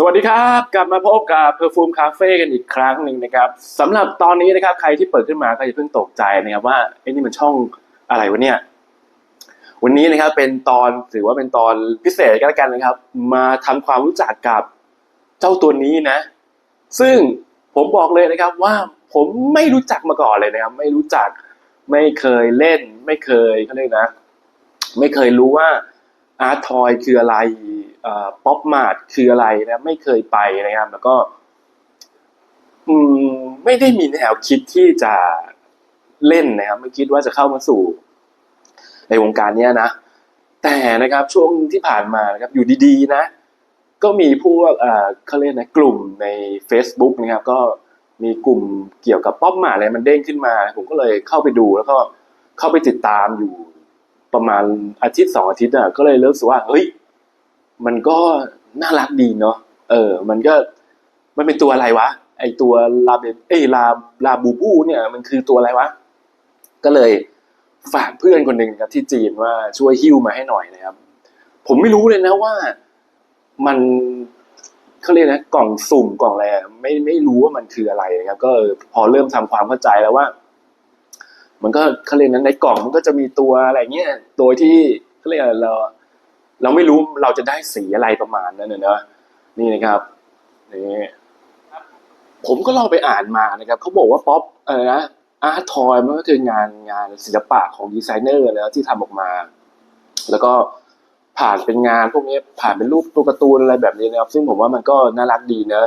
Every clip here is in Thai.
สวัสดีครับ กลับมาพบกับ Perfume Cafe กันอีกครั้งหนึ่งนะครับสำหรับตอนนี้นะครับ ใครที่เปิดขึ้นมาก็อย่าเพิ่งตกใจนะครับว่าไอ้นี่มันช่องอะไรวะเนี่ย วันนี้นะครับเป็นตอนถือว่าเป็นตอนพิเศษกันแล้วกันนะครับ มาทำความรู้จักกับเจ้าตัวนี้นะ ซึ่งผมบอกเลยนะครับว่าผมไม่รู้จักมาก่อนเลยนะครับ ไม่รู้จักไม่เคยเล่น ไม่เคยเขาเรียกนะ ไม่เคยรู้ว่าอาร์ตทอยคืออะไร ป๊อปมาร์ทคืออะไรนะไม่เคยไปนะครับ แล้วก็ไม่ได้มีแนวคิดที่จะเล่นนะครับ ไม่คิดว่าจะเข้ามาสู่ในวงการเนี้ยนะ แต่นะครับช่วงที่ผ่านมานะครับอยู่ดีๆ นะ ก็มีพวกเอ่อเขาเรียกนะกลุ่มใน Facebook นะครับ ก็มีกลุ่มเกี่ยวกับป๊อปมาร์ทอะไรมันเด้งขึ้นมา ผมก็เลยเข้าไปดูแล้วก็เข้าไปติดตามอยู่ประมาณอาทิตย์สองอาทิตย์อะก็เลยรู้สึกว่าเฮ้ย มันก็น่ารักดีเนาะเออ มันก็มันเป็นตัวอะไรวะ ไอตัวลาเบเอ้ลาลาบูบูเนี่ยมันคือตัวอะไรวะ ก็เลยฝากเพื่อนคนหนึ่งครับที่จีนว่าช่วยหิ้วมาให้หน่อยนะครับ ผมไม่รู้เลยนะว่ามันเขาเรียกนะกล่องสุ่มกล่องอะไรไม่ไม่รู้ว่ามันคืออะไรนะครับ ก็พอเริ่มทำความเข้าใจแล้วว่า มันก็เขาเรียกนั้นในกล่องมันก็จะมีตัวอะไรเงี้ย โดยที่เขาเรียกอะไรเรา เราไม่รู้เราจะได้สีอะไรประมาณนั้นนะเนอะนี่นะครับนี่ผมก็ลองไปอ่านมานะครับเขาบอกว่าป๊อปอะไรนะอาร์ตทอยมันก็คืองานงานศิลปะของดีไซเนอร์นะที่ทำออกมา แล้วก็ผ่านเป็นงานพวกนี้ผ่านเป็นรูปตัวการ์ตูนอะไรแบบนี้นะครับ ซึ่งผมว่ามันก็น่ารักดีนะ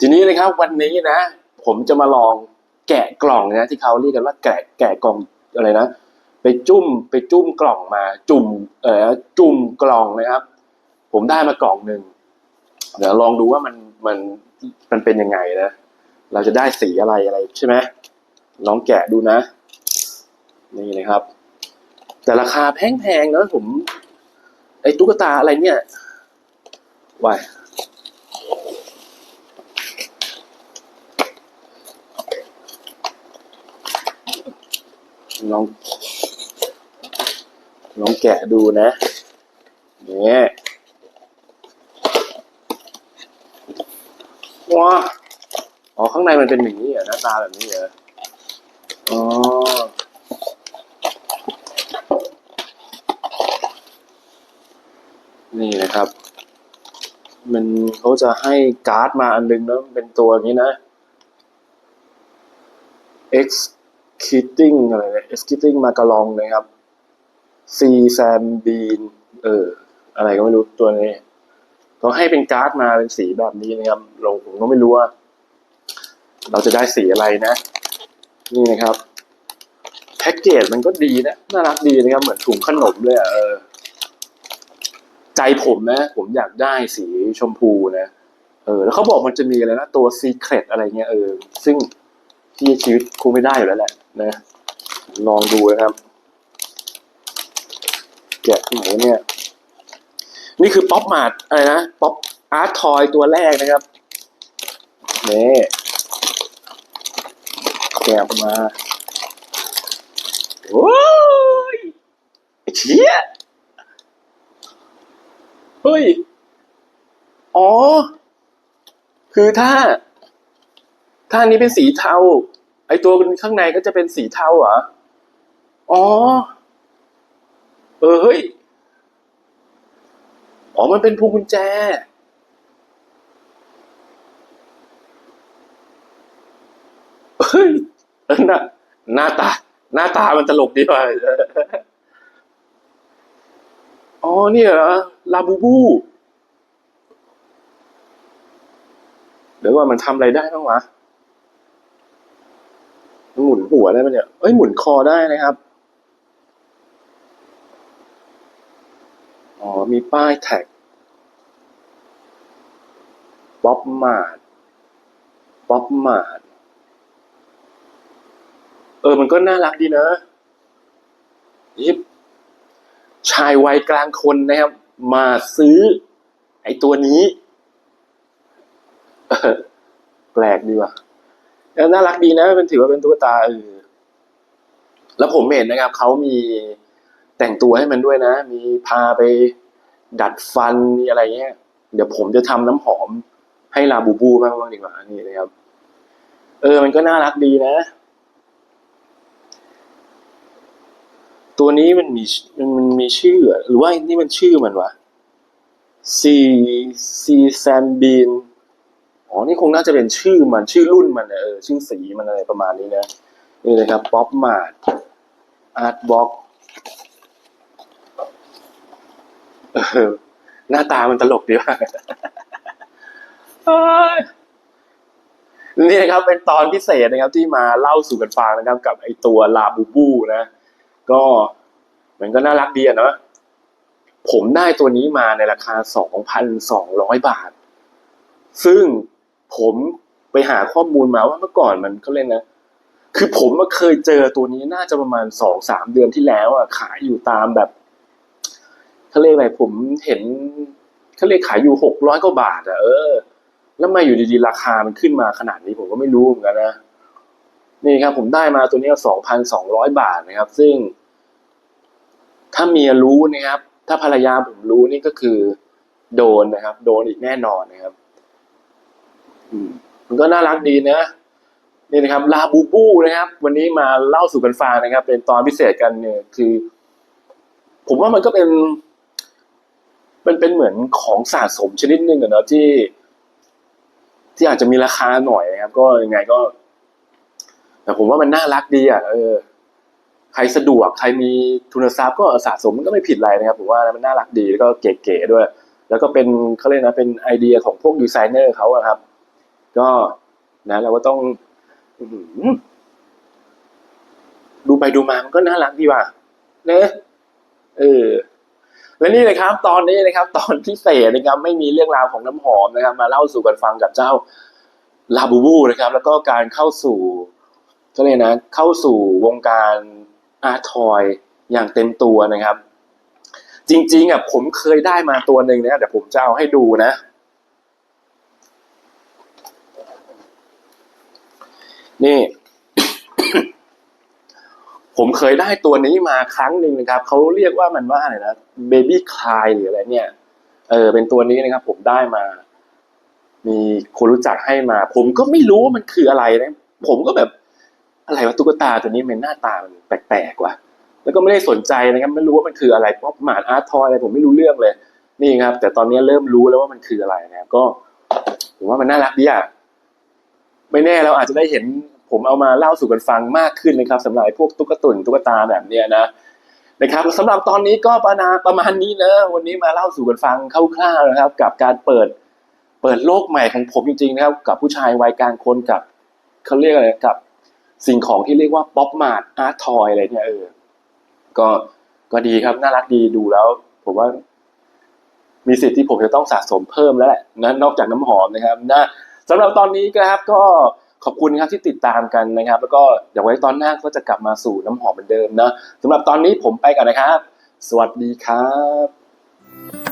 ทีนี้นะครับวันนี้นะ ผมจะมาลองแกะกล่องนะที่เขาเรียกกันว่าแกะแกะกล่องอะไรนะ ไปจุ่มไปจุ่มกล่องมา จุ่มเออจุ่มกล่องนะครับ ผมได้มากล่องหนึ่งเดี๋ยวลองดูว่ามันมันมันเป็นยังไงนะเราจะได้สีอะไรอะไรใช่ไหมลองแกะดูนะ นี่นะครับ แต่ราคาแพงๆนะผม ไอ้ตุ๊กตาอะไรเนี่ยวายลอง ลองแกะดูนะเนี่ยว้าอ๋อ ข้างในมันเป็นอย่างนี้เหรอหน้าตาแบบนี้เหรออ๋อนี่นะครับ มันเขาจะให้การ์ดมาอันนึงนะเป็นตัวนี้นะ X Kitting อะไรเนี่ย X Kitting มากระลองนะครับ C Sam Bean เออ อะไรก็ไม่รู้ตัวนี้เขาให้เป็นการ์ดมาเป็นสีแบบนี้นะครับเราผมก็ไม่รู้ว่า เราจะได้สีอะไรนะ นี่นะครับ แพ็กเกจมันก็ดีนะ น่ารักดีนะครับ เหมือนถุงขนมเลยอะเออ ใจผมนะ ผมอยากได้สีชมพูนะ เออ แล้วเขาบอกมันจะมีอะไรนะ ตัวซีเครตอะไรเงี้ยเออ ซึ่งที่ชีวิตคงไม่ได้อยู่แล้วแหละนะ ลองดูนะครับ แกะที่ไหนวะเนี่ย นี่คือป๊อปมาร์ทอะไรนะป๊อปอาร์ตทอยตัวแรกนะครับนี่แกะออกมาโอ้ยเชี่ยเฮ้ย อ๋อ คือถ้า ถ้านี้เป็นสีเทา ไอตัวข้างในก็จะเป็นสีเทาเหรอ อ๋อ เออเฮ้ยอ๋อมันเป็นพวงกุญแจ เฮ้ยหน้าหน้าตา หน้าตามันตลกดีว่ะอ๋อเนี่ยเหรอลาบูบูเดี๋ยวว่ามันทำอะไรได้บ้างวะมันหมุนหัวได้ไหมเนี่ย เอ้ยหมุนคอได้นะครับ อ๋อ มีป้ายแท็กป๊อปมาร์ทป๊อปมารเออ มันก็น่ารักดีนะยิบชายวัยกลางคนนะครับ มาซื้อ ไอ้ตัวนี้ แปลกดีว่ะแล้วน่ารักดีนะเป็นถือว่าเป็นตุ๊กตาเออแล้วผมเห็นนะครับ เขามีแต่งตัวให้มันด้วยนะ มีพาไป ดัดฟันมีอะไรเงี้ย เดี๋ยวผมจะทำน้ำหอมให้ลาบูบูบ้างบ้างดีกว่านี่นะครับ เออ มันก็น่ารักดีนะ ตัวนี้มันมีมันมันมีชื่อ หรือว่านี่มันชื่อมันวะซีซีแซมบีนอ๋อ นี่คงน่าจะเป็นชื่อมันชื่อรุ่นมันอะเออชื่อสีมันอะไรประมาณนี้นะ นี่เลยครับป๊อปมาร์ทอาร์ตบ็อก หน้าตามันตลกดีว่ะเนี่นะครับ เป็นตอนพิเศษนะครับ ที่มาเล่าสู่กันฟังนะครับ กับไอตัวลาบูบูนะ ก็มันก็น่ารักดีอะเนาะผมได้ตัวนี้มาในราคา 2,200 บาท ซึ่งผมไปหาข้อมูลมาว่าเมื่อก่อนมันเขาเล่นนะ คือผมเคยเจอตัวนี้น่าจะประมาณสองสามเดือนที่แล้วอะขายอยู่ตามแบบ เขาเรียกอะไรผมเห็นเขาเรียกขายอยู่หกร้อยกว่าบาทอะเออ แล้วมาอยู่ดีๆราคามันขึ้นมาขนาดนี้ผมก็ไม่รู้เหมือนกันนะนี่ครับ ผมได้มาตัวนี้สองพันสองร้อยบาทนะครับ ซึ่ง ถ้าเมียรู้นะครับ ถ้าภรรยาผมรู้นี่ก็คือ โดนนะครับ โดนอีกแน่นอนนะครับ อืม มันก็น่ารักดีนะนี่นะครับลาบูบูนะครับ วันนี้มาเล่าสู่กันฟังนะครับ เป็นตอนพิเศษกันเนี่ยคือ ผมว่ามันก็เป็น มันเป็นเหมือนของสะสมชนิดหนึ่งอะเนาะที่ ที่อาจจะมีราคาหน่อยนะครับ ก็ยังไงก็ แต่ผมว่ามันน่ารักดีอะเออใครสะดวกใครมีทุนทรัพย์ก็สะสมมันก็ไม่ผิดอะไรนะครับผมว่ามันน่ารักดีแล้วก็เก๋ๆด้วย แล้วก็เป็นเขาเรียกนะเป็นไอเดียของพวกดีไซเนอร์เขาอะครับ ก็นะเราก็ต้องดูไปดูมามันก็น่ารักดีว่ะเนอะเออ และนี่เลยครับตอนนี้นะครับ ตอนพิเศษนะครับไม่มีเรื่องราวของน้ำหอมนะครับ มาเล่าสู่กันฟังกับเจ้าลาบูบูนะครับ แล้วก็การเข้าสู่ก็เลยนะเข้าสู่วงการอาร์ทอยอย่างเต็มตัวนะครับ จริงๆอะผมเคยได้มาตัวหนึ่งนะเดี๋ยวผมจะเอาให้ดูนะ นี่ ผมเคยได้ตัวนี้มาครั้งหนึ่งนะครับเขาเรียกว่ามันว่าอะไรนะเบบี้คลายหรืออะไรเนี่ย เออ เป็นตัวนี้นะครับ ผมได้มา มีคนรู้จักให้มา ผมก็ไม่รู้ว่ามันคืออะไรนะผมก็แบบ อะไรวะตุ๊กตาตัวนี้มันหน้าตามันแปลกๆว่ะแล้วก็ไม่ได้สนใจนะครับไม่รู้ว่ามันคืออะไรเพราะหมาดอาร์ทอยอะไรผมไม่รู้เรื่องเลย นี่ครับ แต่ตอนนี้เริ่มรู้แล้วว่ามันคืออะไรนะครับก็ผมว่ามันน่ารักดีอะไม่แน่เราอาจจะได้เห็น ผมเอามาเล่าสู่กันฟังมากขึ้นนะครับสำหรับพวกตุ๊กตุ่นตุ๊กตาแบบเนี้ยนะนะครับสำหรับตอนนี้ก็ประมาณประมาณนี้นะวันนี้มาเล่าสู่กันฟังคร่าวๆนะครับ กับการเปิดเปิดโลกใหม่ของผมจริงๆนะครับ กับผู้ชายวัยกลางคนกับเขาเรียกอะไรกับ สิ่งของที่เรียกว่าป๊อปมาร์ทอาร์ตทอยอะไรเนี่ยเออก็ก็ดีครับน่ารักดีดูแล้ว ผมว่า มีสิทธิ์ที่ผมจะต้องสะสมเพิ่มแล้วแหละนะนอกจากน้ำหอมนะครับนะสำหรับตอนนี้ครับก็ ขอบคุณครับที่ติดตามกันนะครับ แล้วก็เดี๋ไว้ตอนหน้าก็จะกลับมาสู่น้ำหอมเหมือนเดิมนะสำหรับตอนนี้ผมไปก่อนนะครับ สวัสดีครับ